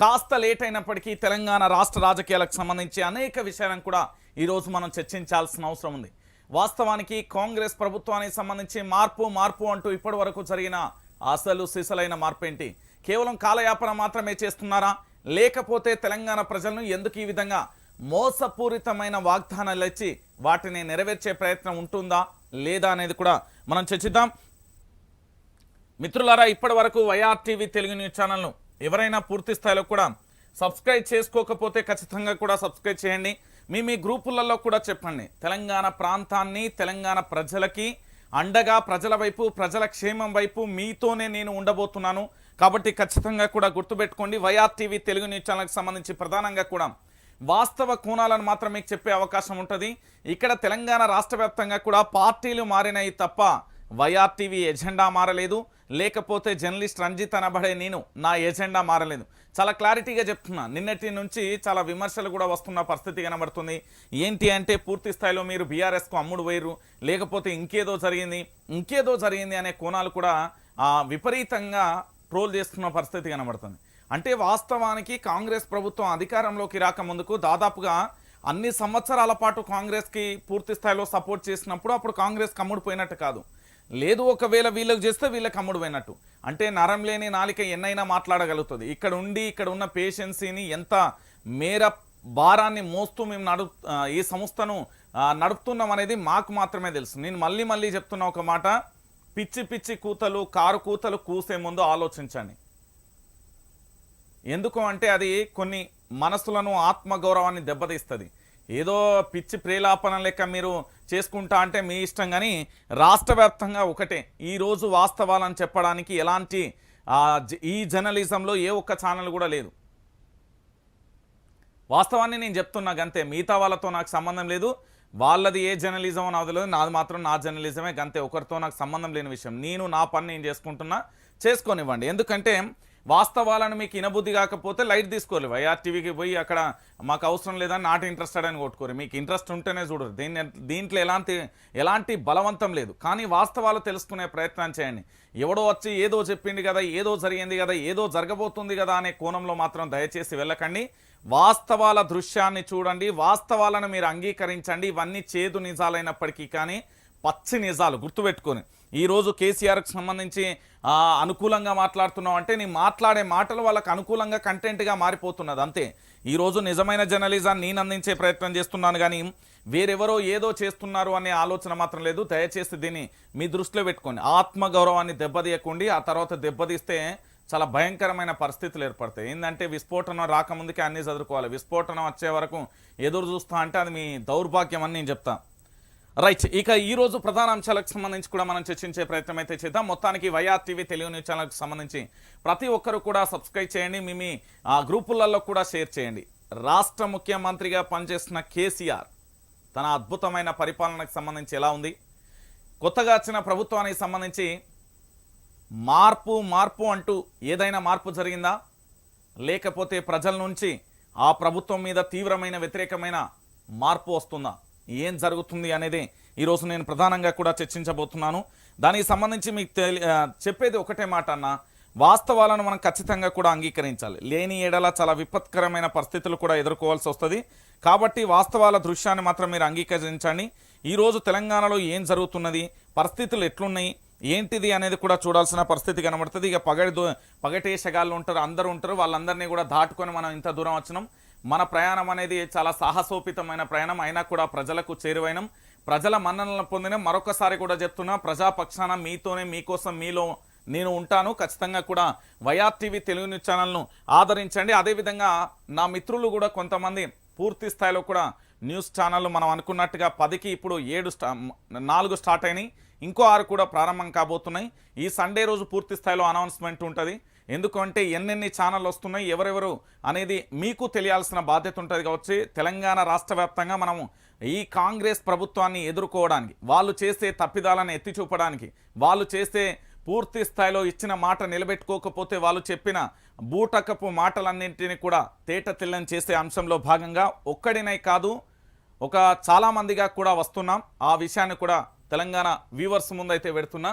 కాస్త లేట్ అయినప్పటికీ తెలంగాణ రాష్ట్ర రాజకీయాలకు సంబంధించి అనేక విషయాలను కూడా ఈరోజు మనం చర్చించాల్సిన అవసరం ఉంది. వాస్తవానికి కాంగ్రెస్ ప్రభుత్వానికి సంబంధించి మార్పు మార్పు అంటూ ఇప్పటి వరకు జరిగిన అసలు సిసలైన మార్పు ఏంటి కేవలం కాలయాపన మాత్రమే చేస్తున్నారా? లేకపోతే తెలంగాణ ప్రజలను ఎందుకు ఈ విధంగా మోసపూరితమైన వాగ్దానాలు ఇచ్చి వాటిని నెరవేర్చే ప్రయత్నం ఉంటుందా లేదా అనేది కూడా మనం చర్చిద్దాం. మిత్రులారా ఇప్పటి వరకు వైఆర్టీవీ తెలుగు న్యూస్ ఛానల్ను ఎవరైనా పూర్తి స్థాయిలో కూడా సబ్స్క్రైబ్ చేసుకోకపోతే ఖచ్చితంగా కూడా సబ్స్క్రైబ్ చేయండి. మీ మీ గ్రూపులలో కూడా చెప్పండి. తెలంగాణ ప్రాంతాన్ని తెలంగాణ ప్రజలకి అండగా ప్రజల వైపు ప్రజల క్షేమం వైపు మీతోనే నేను ఉండబోతున్నాను. కాబట్టి ఖచ్చితంగా కూడా గుర్తుపెట్టుకోండి. వైఆర్టీవీ తెలుగు న్యూస్ ఛానల్కి సంబంధించి ప్రధానంగా కూడా వాస్తవ కోణాలను మాత్రం మీకు చెప్పే అవకాశం ఉంటుంది. ఇక్కడ తెలంగాణ రాష్ట్ర వ్యాప్తంగా కూడా పార్టీలు మారినాయి తప్ప వైఆర్టీవీ ఎజెండా మారలేదు. లేకపోతే జర్నలిస్ట్ రంజిత్ అనబడే నేను నా ఎజెండా మారలేదు. చాలా క్లారిటీగా చెప్తున్నా. నిన్నటి నుంచి చాలా విమర్శలు కూడా వస్తున్న పరిస్థితి కనబడుతుంది. ఏంటి అంటే పూర్తి స్థాయిలో మీరు బీఆర్ఎస్కు అమ్ముడు వేయరు లేకపోతే ఇంకేదో జరిగింది. ఇంకేదో జరిగింది అనే కోణాలు కూడా విపరీతంగా ట్రోల్ చేస్తున్న పరిస్థితి కనబడుతుంది. అంటే వాస్తవానికి కాంగ్రెస్ ప్రభుత్వం అధికారంలోకి రాకముందుకు దాదాపుగా అన్ని సంవత్సరాల పాటు కాంగ్రెస్కి పూర్తి స్థాయిలో సపోర్ట్ చేసినప్పుడు అప్పుడు కాంగ్రెస్ కమ్ముడిపోయినట్టు కాదు. లేదు ఒకవేళ వీళ్ళకి చేస్తే వీళ్ళకి కమ్ముడు పోయినట్టు. అంటే నరం లేని నాలిక ఎన్నైనా మాట్లాడగలుగుతుంది. ఇక్కడ ఉండి ఇక్కడ ఉన్న పేషెన్సీని ఎంత మేర భారాన్ని మోస్తూ మేము నడు ఈ సంస్థను నడుపుతున్నాం అనేది మాకు మాత్రమే తెలుసు. నేను మళ్ళీ మళ్ళీ చెప్తున్న ఒక మాట పిచ్చి పిచ్చి కూతలు కారు కూతలు కూసే ముందు ఆలోచించండి. ఎందుకు అంటే అది కొన్ని మనసులను ఆత్మగౌరవాన్ని దెబ్బతీస్తుంది. ఏదో పిచ్చి ప్రేలాపన లెక్క మీరు చేసుకుంటా అంటే మీ ఇష్టం కానీ రాష్ట్ర వ్యాప్తంగా ఒకటే ఈరోజు వాస్తవాలను చెప్పడానికి ఎలాంటి ఈ జర్నలిజంలో ఏ ఒక్క ఛానల్ కూడా లేదు. వాస్తవాన్ని నేను చెప్తున్నా గంతే. మిగతా వాళ్ళతో నాకు సంబంధం లేదు. వాళ్ళది ఏ జర్నలిజం అని అవదలేదు నాది మాత్రం నా జర్నలిజమే గంతే. ఒకరితో నాకు సంబంధం లేని విషయం. నేను నా పని నేను చేసుకుంటున్నా? చేసుకోనివ్వండి. ఎందుకంటే వాస్తవాలను మీకు ఇనబుద్ధి కాకపోతే లైట్ తీసుకోరు వైఆర్టీవీకి పోయి అక్కడ మాకు అవసరం లేదని నాట్ ఇంట్రెస్టెడ్ అని కొట్టుకోరు. మీకు ఇంట్రెస్ట్ ఉంటేనే చూడరు. దీన్ని దీంట్లో ఎలాంటి ఎలాంటి బలవంతం లేదు. కానీ వాస్తవాలు తెలుసుకునే ప్రయత్నం చేయండి. ఎవడో వచ్చి ఏదో చెప్పింది కదా ఏదో జరిగింది కదా ఏదో జరగబోతుంది కదా అనే కోణంలో మాత్రం దయచేసి వెళ్ళకండి. వాస్తవాల దృశ్యాన్ని చూడండి. వాస్తవాలను మీరు అంగీకరించండి. ఇవన్నీ చేదు నిజాలైనప్పటికీ కానీ పచ్చి నిజాలు గుర్తుపెట్టుకొని. ఈరోజు కేసీఆర్కి సంబంధించి అనుకూలంగా మాట్లాడుతున్నాం అంటే నీ మాట్లాడే మాటలు వాళ్ళకి అనుకూలంగా కంటెంట్గా మారిపోతున్నది అంతే. ఈరోజు నిజమైన జర్నలిజాన్ని నేను అందించే ప్రయత్నం చేస్తున్నాను కానీ వేరెవరో ఏదో చేస్తున్నారు అనే ఆలోచన మాత్రం లేదు. దయచేసి దీన్ని మీ దృష్టిలో పెట్టుకోండి. ఆత్మగౌరవాన్ని దెబ్బతీయకండి ఆ తర్వాత దెబ్బతీస్తే చాలా భయంకరమైన పరిస్థితులు ఏర్పడతాయి. ఏంటంటే విస్ఫోటనం రాకముందుకే అన్నీ చదువుకోవాలి. విస్ఫోటనం వచ్చే వరకు ఎదురు చూస్తా అంటే అది మీ దౌర్భాగ్యం అని నేను చెప్తా. రైట్ ఇక ఈ రోజు ప్రధాన అంశాలకు సంబంధించి కూడా మనం చర్చించే ప్రయత్నం అయితే చేద్దాం. మొత్తానికి వైఆర్ టీవీ తెలుగు న్యూస్ ఛానల్కి సంబంధించి ప్రతి ఒక్కరు కూడా సబ్స్క్రైబ్ చేయండి మీ మీ ఆ, గ్రూపులలో కూడా షేర్ చేయండి. రాష్ట్ర ముఖ్యమంత్రిగా పనిచేస్తున్న కేసీఆర్ తన అద్భుతమైన పరిపాలనకు సంబంధించి ఎలా ఉంది? కొత్తగా వచ్చిన ప్రభుత్వానికి సంబంధించి మార్పు మార్పు అంటూ ఏదైనా మార్పు జరిగిందా? లేకపోతే ప్రజల నుంచి ఆ ప్రభుత్వం మీద తీవ్రమైన వ్యతిరేకమైన మార్పు వస్తుందా? ఏం జరుగుతుంది అనేది ఈరోజు నేను ప్రధానంగా కూడా చర్చించబోతున్నాను. దానికి సంబంధించి మీకు తెలి చెప్పేది ఒకటే మాట అన్న వాస్తవాలను మనం ఖచ్చితంగా కూడా అంగీకరించాలి. లేని ఏడలా చాలా విపత్కరమైన పరిస్థితులు కూడా ఎదుర్కోవాల్సి వస్తుంది. కాబట్టి వాస్తవాల దృశ్యాన్ని మాత్రం మీరు అంగీకరించండి. ఈరోజు తెలంగాణలో ఏం జరుగుతున్నది పరిస్థితులు ఎట్లున్నాయి ఏంటిది అనేది కూడా చూడాల్సిన పరిస్థితి కనబడుతుంది. ఇక పగటి దో పగటేషగాళ్ళు ఉంటారు అందరూ ఉంటారు. వాళ్ళందరినీ కూడా దాటుకొని మనం ఇంత దూరం వచ్చినాం. మన ప్రయాణం అనేది చాలా సాహసోపితమైన ప్రయాణం. అయినా కూడా ప్రజలకు చేరువైనం. ప్రజల మన్ననలు పొందిన. మరొకసారి కూడా చెప్తున్నా ప్రజాపక్షాన మీతోనే మీకోసం మీలో నేను ఉంటాను. ఖచ్చితంగా కూడా వైఆర్ టీవీ తెలుగు న్యూస్ ఛానల్ను ఆదరించండి. అదేవిధంగా నా మిత్రులు కూడా కొంతమంది పూర్తి స్థాయిలో కూడా న్యూస్ ఛానళ్ళు మనం అనుకున్నట్టుగా పదికి ఇప్పుడు ఏడు స్టా నాలుగు స్టార్ట్ అయినాయి. ఇంకో ఆరు కూడా ప్రారంభం కాబోతున్నాయి. ఈ సండే రోజు పూర్తి స్థాయిలో అనౌన్స్మెంట్ ఉంటుంది. ఎందుకంటే ఎన్నెన్ని ఛానళ్ళు వస్తున్నాయి ఎవరెవరు అనేది మీకు తెలియాల్సిన బాధ్యత ఉంటుంది కావచ్చు. తెలంగాణ రాష్ట్ర వ్యాప్తంగా మనము ఈ కాంగ్రెస్ ప్రభుత్వాన్ని ఎదుర్కోవడానికి వాళ్ళు చేసే తప్పిదాలను ఎత్తి చూపడానికి వాళ్ళు చేసే పూర్తి స్థాయిలో ఇచ్చిన మాట నిలబెట్టుకోకపోతే వాళ్ళు చెప్పిన బూటకపు మాటలన్నింటినీ కూడా తేట తెల్లని చేసే అంశంలో భాగంగా ఒక్కడినై కాదు ఒక చాలామందిగా కూడా వస్తున్నాం. ఆ విషయాన్ని కూడా తెలంగాణ వ్యూవర్స్ ముందైతే పెడుతున్నా.